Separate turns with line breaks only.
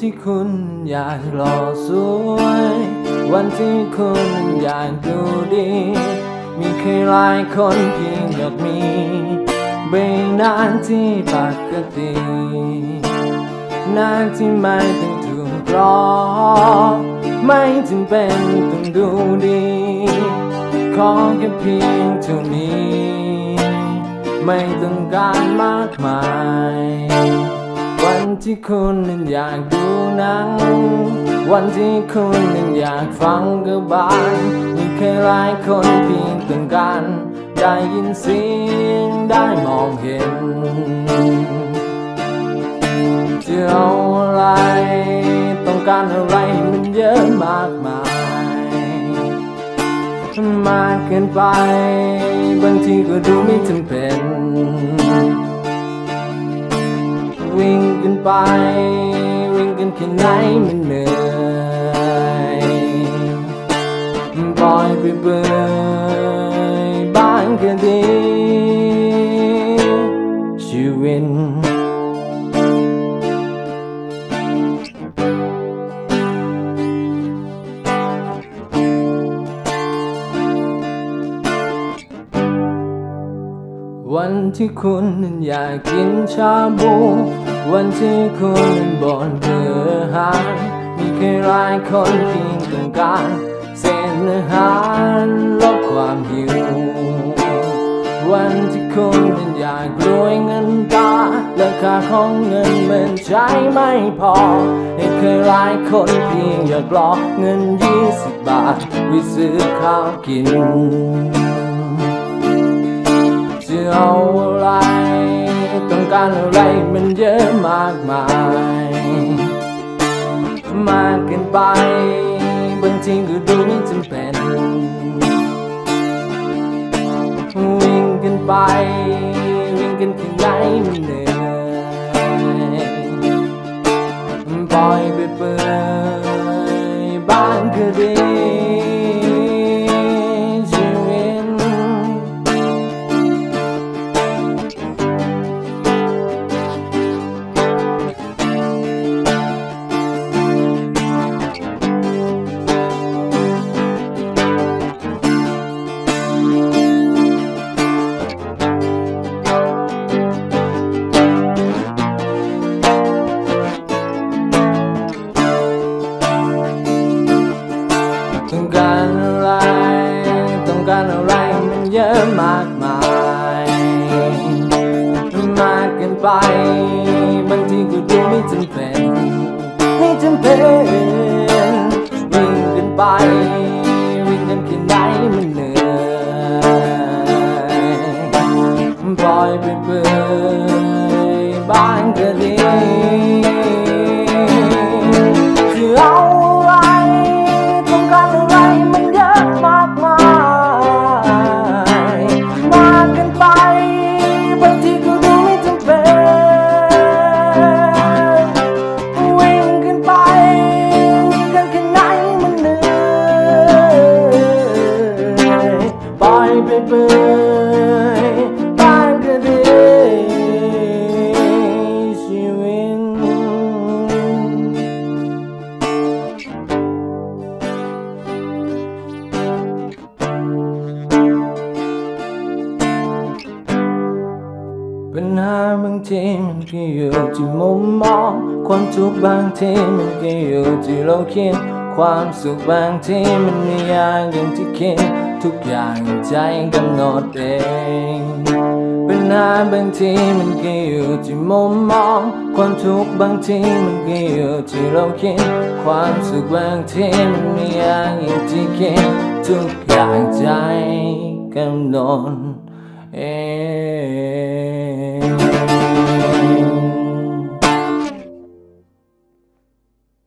ที่คุณอยากหล่อสวย วันที่คุณอยากดูดี มีใครหลายคนเพียงอยากมีใบหน้าที่ปกติน้าที่ไม่ต้องถูกรอ ไม่จำเป็นต้องดูดี ขอแค่เพียงเท่านี้ ไม่ต้องการมากมาย ที่คุณนั้นอยากดูหนัง วันที่คุณนั้นอยากฟังกระบานมีแค่หลายคนเพียงต้องการได้ยินเสียงได้มองเห็นจะเอาอะไรต้องการอะไรมันเยอะมากมายมากเกินไป บางทีก็ดูไม่จำเป็น ไป วิ่งกันแค่ไหนมันเหนื่อยปล่อยไปเบื่อบ้างก็ดีชีวิตวันที่คุณนั้นอยากกินชาบู วันที่คุณนั้นบ่นเบื่อหารมีแค่หลายคนเพียงต้องการเศษอาหารลบความหิว วันที่คุณนั้นอยากรวยเงินตาราคาของเงินมันใช้ไม่พอให้เคยหลายคนเพียงอยากรอเงินยี่สิบบาทไว้ซื้อข้าวกินจะเอาอะไร การอะไรมันเยอะมากมาย มากเกินไป บางทีก็ดูไม่จำเป็น วิ่งกันไป วิ่งกันที่ไหนมันเหนื่อยปล่อยไปเปื่อย มากมายมากเกินไป บางทีก็ดูไม่จำเป็นไม่จำเป็นวิ่งกันไป วิ่งกันแค่ไหนมันเหนื่อยปล่อยไปเปื่อยบ้างก็ดี ยบ้างก็ดีชีวิตปัญหาบางทีมันก็อยู่ที่มุมมอง ความทุกข์บางทีมันก็อยู่ที่เราคิด ความสุขบางทีมันไม่ยากอย่างที่คิด ทุกอย่างใจกำหนดเองปัญหาบางทีมันก็อยู่ที่มุมมอง ความทุกข์บางทีมันก็อยู่ที่เราคิด ความสุขบางทีมันไม่ยากอย่างที่คิดทุกอย่างใจกำหนดเอง